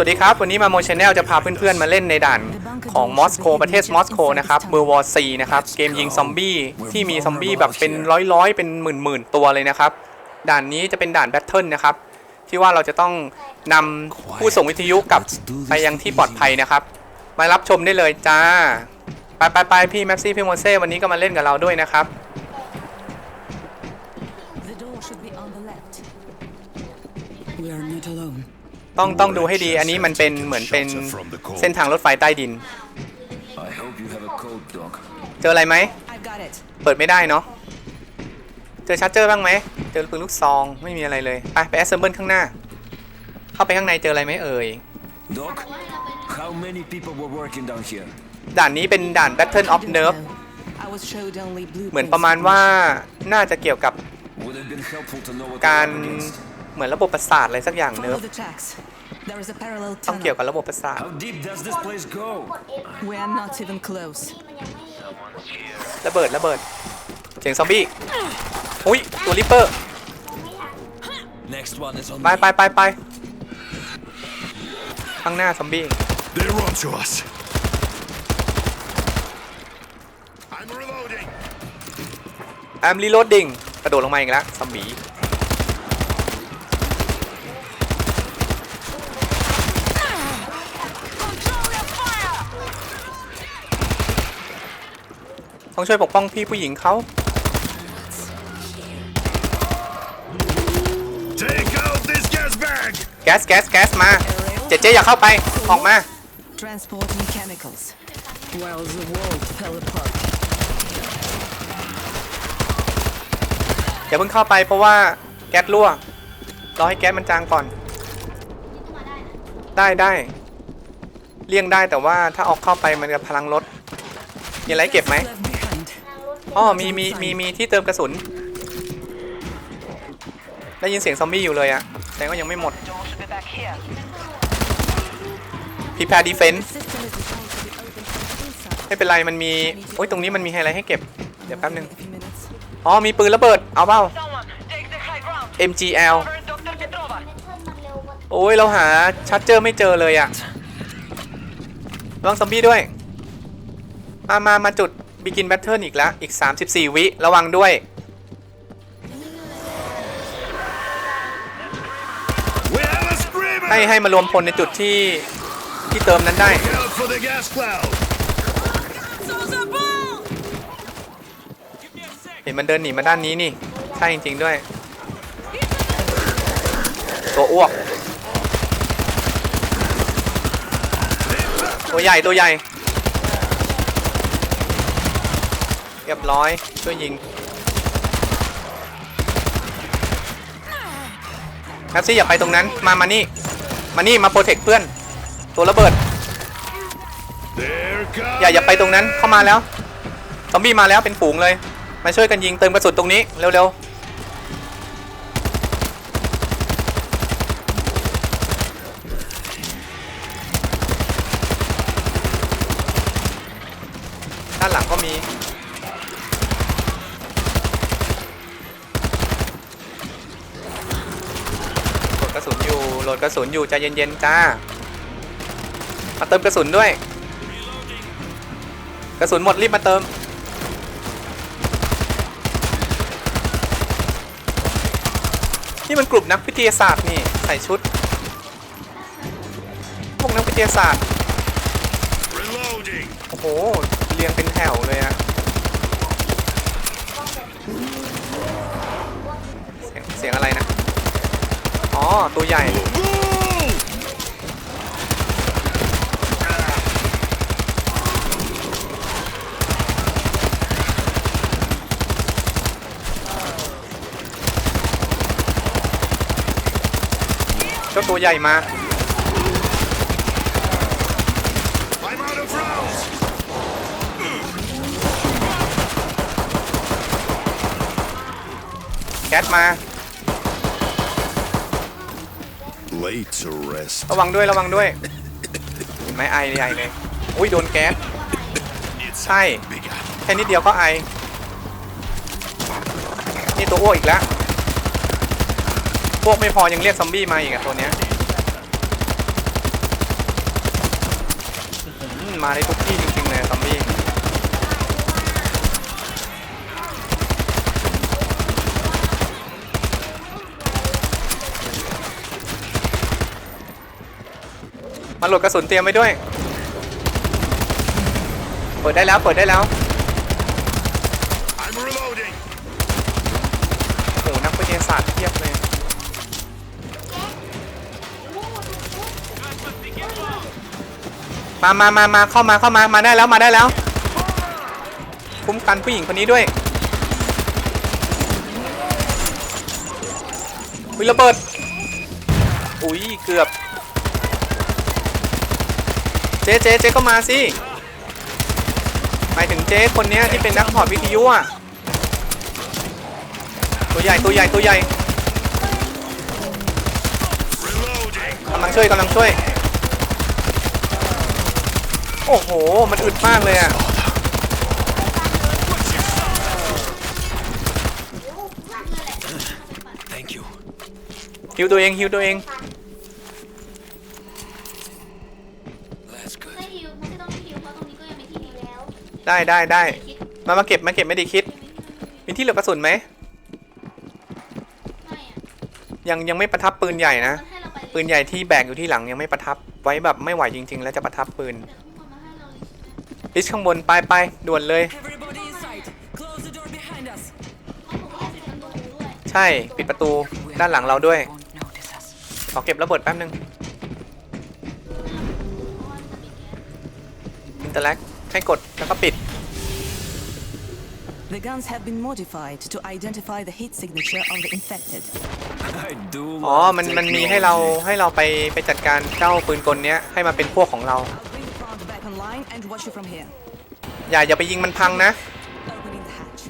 สวัสดีครับ วันนี้มาโมชแนลจะพาเพื่อนๆ มาเล่นในด่านของมอสโกประเทศมอสโกนะครับเมอร์วอร์ซีนะครับ เกมยิงซอมบี้ที่มีซอมบี้แบบเป็นร้อยๆ เป็นหมื่นๆ ตัวเลยนะครับ ด่านนี้จะเป็นด่านแบทเทิลนะครับ ที่ว่าเราจะต้องนำผู้ส่งวิทยุกลับไปยังที่ปลอดภัยนะครับ มารับชมได้เลยจ้า ไปไปไปพี่แม็กซี่พี่โมเซ่วันนี้ก็มาเล่นกับเราด้วยนะครับ We are not alone. ต้องต้องดูให้ดีอันนี้มันเป็นเหมือนเป็นเส้นทางรถไฟใต้ดิน I hope you have a coat, Doc. เจออะไรไหม I've got it. เปิดไม่ได้เนาะ เจอชัดเจอร์บ้างไหม เจอปืนลูกซองไม่มีอะไรเลย ไปไปแอสเซมเบิลข้างหน้า เข้าไปข้างในเจออะไรไหมเอ่ย Doc, how many people were working down here? ด่านนี้เป็นด่าน Battle of Didn't Nerve know. I was showed only blue เหมือนประมาณว่าน่าจะเกี่ยวกับ Would have been helpful to know what การ we're up against. เหมือนระบบประสาทอะไรสักอย่างเนิร์ฟ Follow the tracks. There is a parallel ต้องเกี่ยว tunnel. กับระบบประสาท How deep does this place go? We are not even close. ระเบิดระเบิดเสียงซอมบี้อุ้ยตัวริปเปอร์ Next one is on ไปไปไปไปข้างหน้าซอมบี้ They're on to us. I'm reloading. I'm reloading กระโดดลงมาอีกแล้วซอมบี้ ต้องช่วยปกป้องพี่ผู้หญิงเขา Take out this gas bag. แก๊สแก๊สแก๊สมาเจเจอย่าเข้าไปออกมา Transporting chemicals. While the world fell apart. อย่าเพิ่งเข้าไปเพราะว่าแก๊สรั่วรอให้แก๊สมันจางก่อน ได้ได้เลี่ยงได้แต่ว่าถ้าออกเข้าไปมันจะพลังลด มีอะไรเก็บไหมอ๋อมีมีมีมีที่เติมกระสุน ได้ยินเสียงซอมบี้อยู่เลยอะแสดงว่ายังไม่หมด Door should be back here. prepare defense System is designed to be open from inside. ไม่เป็นไรมันมีโอ้ยตรงนี้มันมีไฮไลท์ให้เก็บ เดี๋ยวแป๊บนึงอ๋อมีปืนระเบิด เอาเปล่า MGL โอ้ยเราหาชัดเจอไม่เจอเลยอะระวังซอมบี้ด้วย มามามาจุด begin battle อีกแล้วอีก 34 วิระวังด้วย ให้ให้มารวมพลในจุดที่ ที่เติมนั้นได้ เห็นมันเดินหนีมาด้านนี้นี่ ใช่จริง ๆ ด้วย ตัวอ้วก ตัวใหญ่ตัวใหญ่ เรียบร้อย ช่วยยิงแคปซี่อย่าไปตรงนั้น มา มานี่ มานี่ มาโปรเทคเพื่อน ตัวระเบิด อย่าอย่าไปตรงนั้น เข้ามาแล้ว ซอมบี้มาแล้วเป็นฝูงเลย มาช่วยกันยิงเติมกระสุนตรงนี้ เร็วๆ ด้านหลังก็มี โหลดก ระสุนอยู่โหลดกระสุนอยู่ใจเย็นๆจ้ามาเติมกระสุนด้วย กระสุนหมดรีบมาเติม นี่มันกลุ่มนักวิทยาศาสตร์นี่ใส่ชุด พวกนักวิทยาศาสตร์ โอ้โห เรียงเป็นแถวเลยอะ อ๋อ ตัวใหญ่ เจ้าตัวใหญ่มาแก๊สมา ระวังด้วยระวังด้วยเห็นไหมไอเใหญ่เลยอุ้ยโดนแก๊สใช่แค่นิดเดียวก็ไอ นี่ตัวอ้วกอีกแล้ว พวกไม่พอยังเรียกซอมบี้มาอีกอะตัวเนี้ยมาได้ทุกที่ มาโหลดกระสุนเตรียมไว้ด้วย เปิดได้แล้ว เปิดได้แล้ว I'm reloading. โอ้โหนักวิทยาศาสตร์เทียบเลย มามามามาเข้ามาเข้ามา มาได้แล้ว มาได้แล้ว คุ้มกันผู้หญิงคนนี้ด้วยวิระเบิด อุ้ย เกือบ จ๊เจ๊เจ๊ก็มาสิหมายถึงเจ๊คนเนี้ยที่เป็นนักถอดวิทยุอะตัวใหญ่ตัวใหญ่ตัวใหญ่ Reloading. กำลังช่วยกำลังช่วย โอ้โห มันอึดมากเลยอะ Thank you. ฮิวตัวเองฮิวตัวเอง ได้ได้ได้มามาเก็บมาเก็บไม่ได้คิด มีที่เหลือกระสุนไหมไม่อะยังยังไม่ประทับปืนใหญ่นะมันให้เราไปปืนใหญ่ที่แบกอยู่ที่หลังยังไม่ประทับไว้แบบไม่ไหวจริง ๆ แล้วจะประทับปืนเดี๋ยวทุกคนมาให้เราลิสต์นะลิชข้างบนไปไปด่วนเลย Everybody inside. Close the door behind us. เพราะผมก็ปิดประตูด้วยใช่ปิดประตูด้านหลังเราด้วย Won't notice us. ขอเก็บระเบิดแป๊บนึงอินเตอร์แลกให้กด แล้วก็ปิด The guns have been modified to identify the heat signature of the infected. I do อ๋อ love มันมันมีให้เรา technology. ให้เราไปไปจัดการเจ้าปืนกลเนี้ยให้มาเป็นพวกของเรา I'll bring the plant back online and watch you from here. อย่าอย่าไปยิงมันพังนะ Opening the hatch.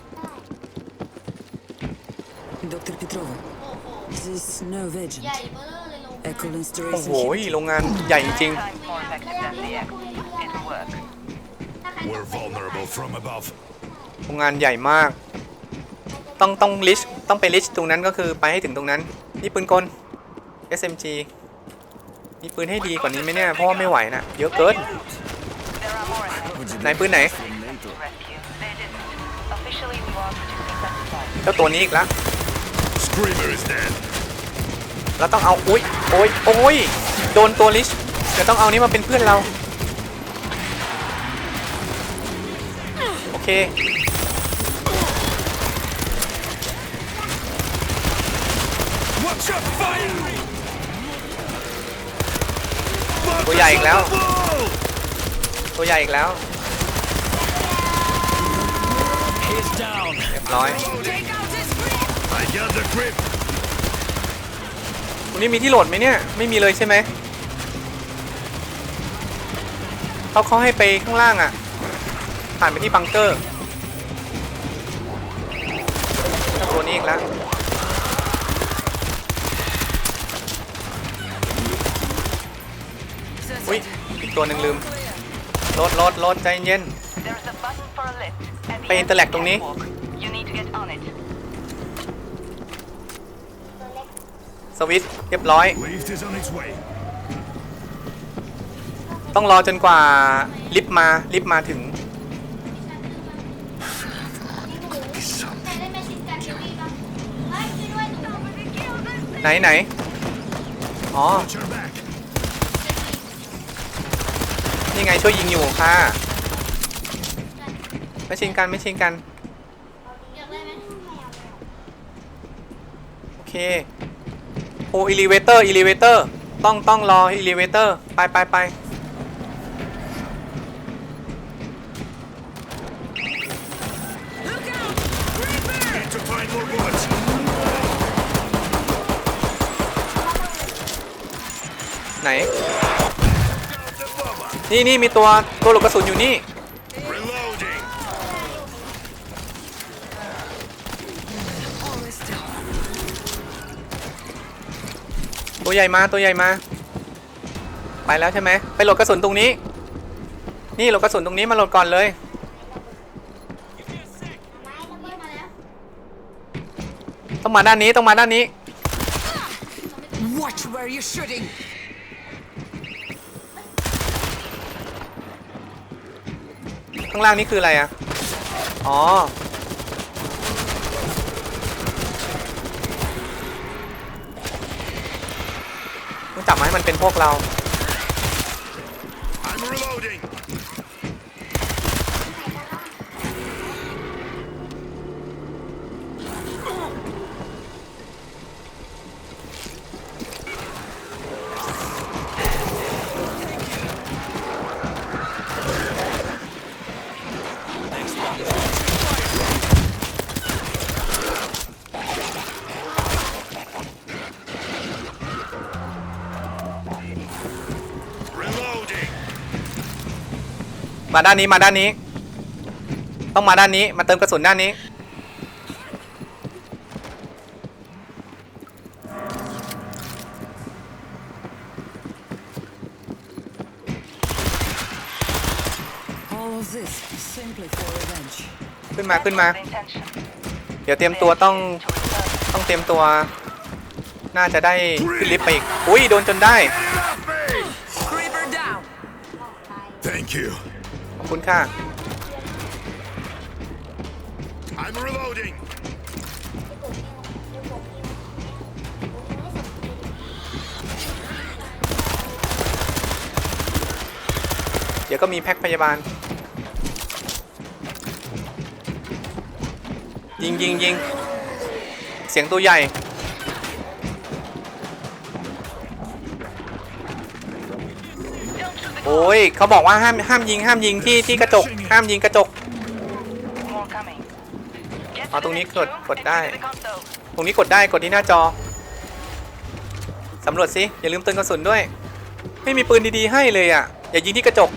Dr. Petrova. This no ใหญ่ agent. เบ้อเลยลง Echo โอ้โห installation. โรงงานใหญ่จริง Time more effective than the X. We're vulnerable from above. ๆโรงงานใหญ่มาก ต้องต้องลิชต้องไปลิชตรงนั้นก็คือไปให้ถึงตรงนั้น นี่ปืนกล SMG มีปืนให้ดีกว่านี้ไหมเนี่ย เพราะว่าไม่ไหวนะเยอะเกิน There are more enemies ไหนปืนไหน to rescue. They didn't. Officially, we are producing pesticides. เจ้าตัวนี้อีกแล้ว Screamer is dead. เราต้องเอา อุ้ยโอ้ย โอ้ย โดนตัวลิชเดี๋ยวต้องเอานี้มาเป็นเพื่อนเรา เคตัวใหญ่อีกแล้ว ตัวใหญ่อีกแล้วเรียบร้อยวันนี้มีที่โหลดไหมเนี่ย ไม่มีเลยใช่ไหมเขาเขาให้ไปข้างล่างอะ ผ่านไปที่บังเกอร์ตัวนี้อีกแล้วอุ้ยอีกตัวหนึ่งลืมรถรถรถใจเย็นไป end of the intellect ตรงนี้สวิตช์เรียบร้อย ต้องรอจนกว่าลิฟต์มาลิฟต์มาถึง แต่ได้แมชชีนกันเดลี่ปะเฮ้ยช่วยด้วยหนู ไหนไหนอ๋อ นี่ไงช่วยยิงอยู่ค่ะ ไม่ชิงกันไม่ชิงกัน โอเคโอ้อิเลเวเตอร์อิเลเวเตอร์ ต้องต้องรออิเลเวเตอร์ ไปไปไป นี่นี่มีตัวตัวหลบกระสุนอยู่นี่ ตัวใหญ่มาตัวใหญ่มา ไปแล้วใช่ไหมไปโหลดกระสุนตรงนี้ นี่โหลดกระสุนตรงนี้มาโหลดก่อนเลยต้องมาด้านนี้ต้องมาด้านนี้ Watch where you're shooting. างล่างนี่คืออะไรอะอ๋อ ต้องจับมาให้มันเป็นพวกเรา มาด้านนี้มาด้านนี้ ต้องมาด้านนี้ มาเติมกระสุนด้านนี้ All of this is simply for revenge. ขึ้นมาขึ้นมา The intention. เดี๋ยวเตรียมตัวต้องต้องเตรียมตัว น่าจะได้ขึ้นลิฟต์ไปอีก อุ้ยโดนจนได้ Creeper down. Thank you. ขอบคุณค่ะ I'm reloading. เดี๋ยวก็มีแพ็คพยาบาล ยิงยิงยิงเสียงตัวใหญ่ โอ้ยเขาบอกว่าห้ามห้ามยิงห้ามยิงที่ที่กระจก ห้ามยิงกระจก More coming. Get to อ๋อ the ตรงนี้ next กด room กด and ได้ to the console. ตรงนี้กดได้กดที่หน้าจอสำรวจสิอย่าลืมเติมกระสุนด้วย ไม่มีปืนดีๆให้เลยอะ อย่ายิงที่กระจก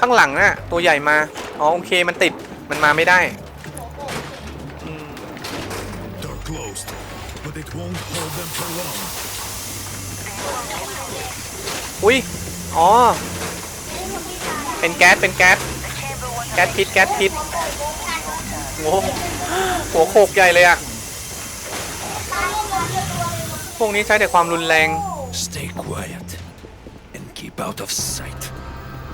ข้างหลังน่ะ ตัวใหญ่มาอ๋อโอเคมันติดมันมาไม่ได้ Door closed, but it won't hold them for long. อุ้ย อ๋อ เป็นแก๊ส เป็นแก๊ส แก๊สพิษ แก๊สพิษโอ้โหหัวโขกใหญ่เลยอะพวกนี้ใช้แต่ความรุนแรง Stay quiet and keep out of sight.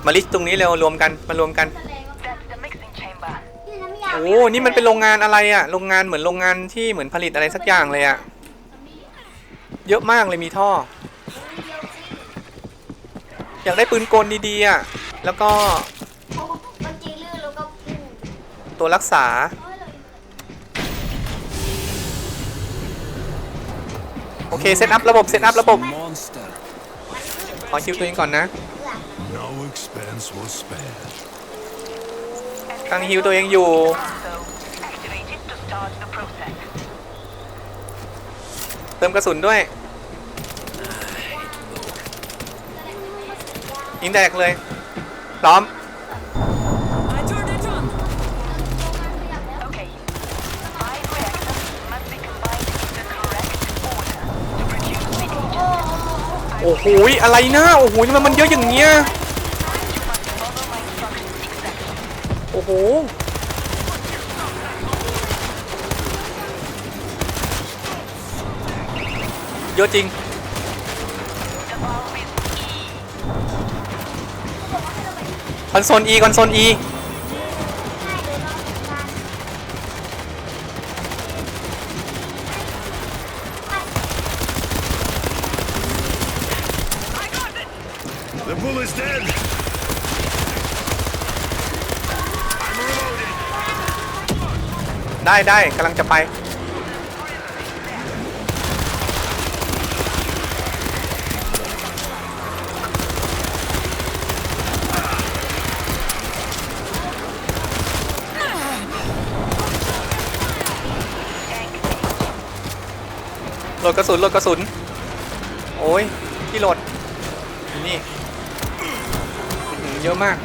มาลิสตรงนี้เร็วรวมกัน มารวมกัน That's the mixing chamber. โอ้ นี่มันเป็นโรงงานอะไรอะโรงงานเหมือนโรงงานที่เหมือนผลิตอะไรสักอย่างเลยอะเยอะมากเลยมีท่อ อยากได้ปืนกลดีๆอะแล้วก็มันจีลื่นแล้วก็พุ่งตัวรักษาโอเคเซตอัพระบบเซตอัพระบบ Monster. ขอคิวตัวเองก่อนนะ No expense was spared. กำลังฮิวตัวเองอยู่ So, activated to start the process. เติมกระสุนด้วย ยิงแดกเลยพร้อม I turned it on. Okay. Five reactors must be combined in the correct order to produce the agent. โอ้โหยอะไรนะโอ้โหทำไมมันเยอะอย่างเงี้ย You must follow my instructions exactly. โอ้โห เยอะจริง คอนโซล E คอนโซล E 'The bull is dead. I'm reloading. ได้ได้กำลังจะไป ดกระสุนโหลดกระสุน โอ้ยที่โหลด นี่เยอะมาก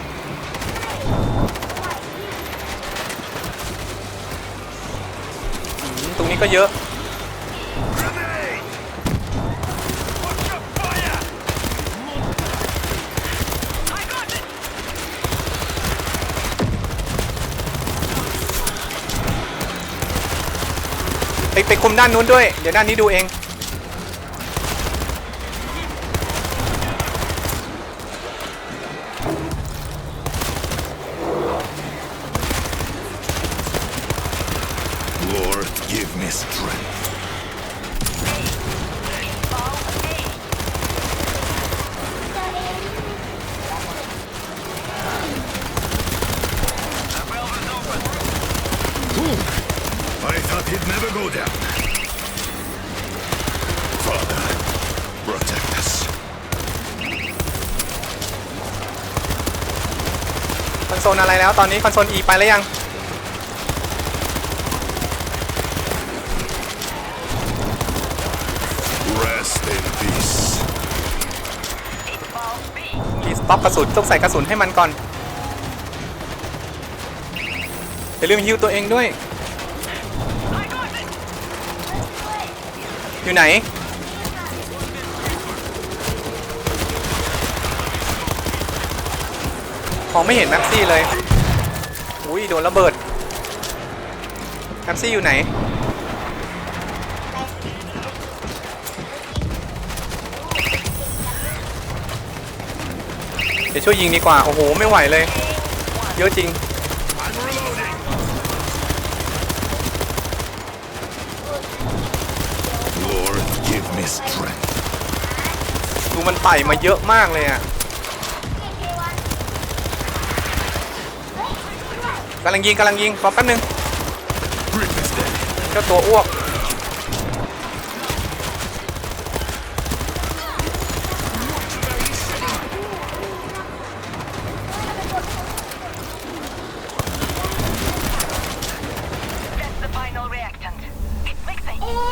ตรงนี้ก็เยอะ ไปไปคุมด้านนู้นด้วย เดี๋ยวด้านนี้ดูเอง โ Lord, give me strength. I thought he'd never go down. Father, protect us. ค อนโซลอะไรแล้วตอนนี้คอนโซล E ไปแล้วยัง Rest in peace. รีสต็อกกระสุนต้องใส่กระสุนให้มันก่อนอย่าลืมฮิวตัวเองด้วย อยู่ไหน มองไม่เห็นแม็กซี่เลย อุ้ยโดนระเบิดแม็กซี่อยู่ไหน เดี๋ยวช่วยยิงดีกว่า โอ้โห ไม่ไหวเลย เยอะจริง I'm reloading. Lord, give me strength. ดูมันไต่มาเยอะมากเลยอะ กำลังยิงกำลังยิงรอแป๊บนึงก็ตัวอ้วก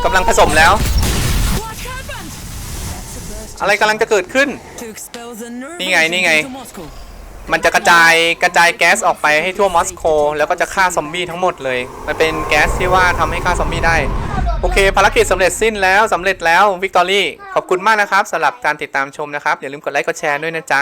กำลังผสมแล้ว อะไรกำลังจะเกิดขึ้น นี่ไง นี่ไง มันจะกระจายกระจายแก๊สออกไปให้ทั่วมอสโกแล้วก็จะฆ่าซอมบี้ทั้งหมดเลย มันเป็นแก๊สที่ว่าทำให้ฆ่าซอมบี้ได้ โอเค ภารกิจสำเร็จสิ้นแล้วสำเร็จแล้ววิกตอรี่ ขอบคุณมากนะครับสำหรับการติดตามชมนะครับ อย่าลืมกดไลค์กดแชร์ด้วยนะจ๊ะ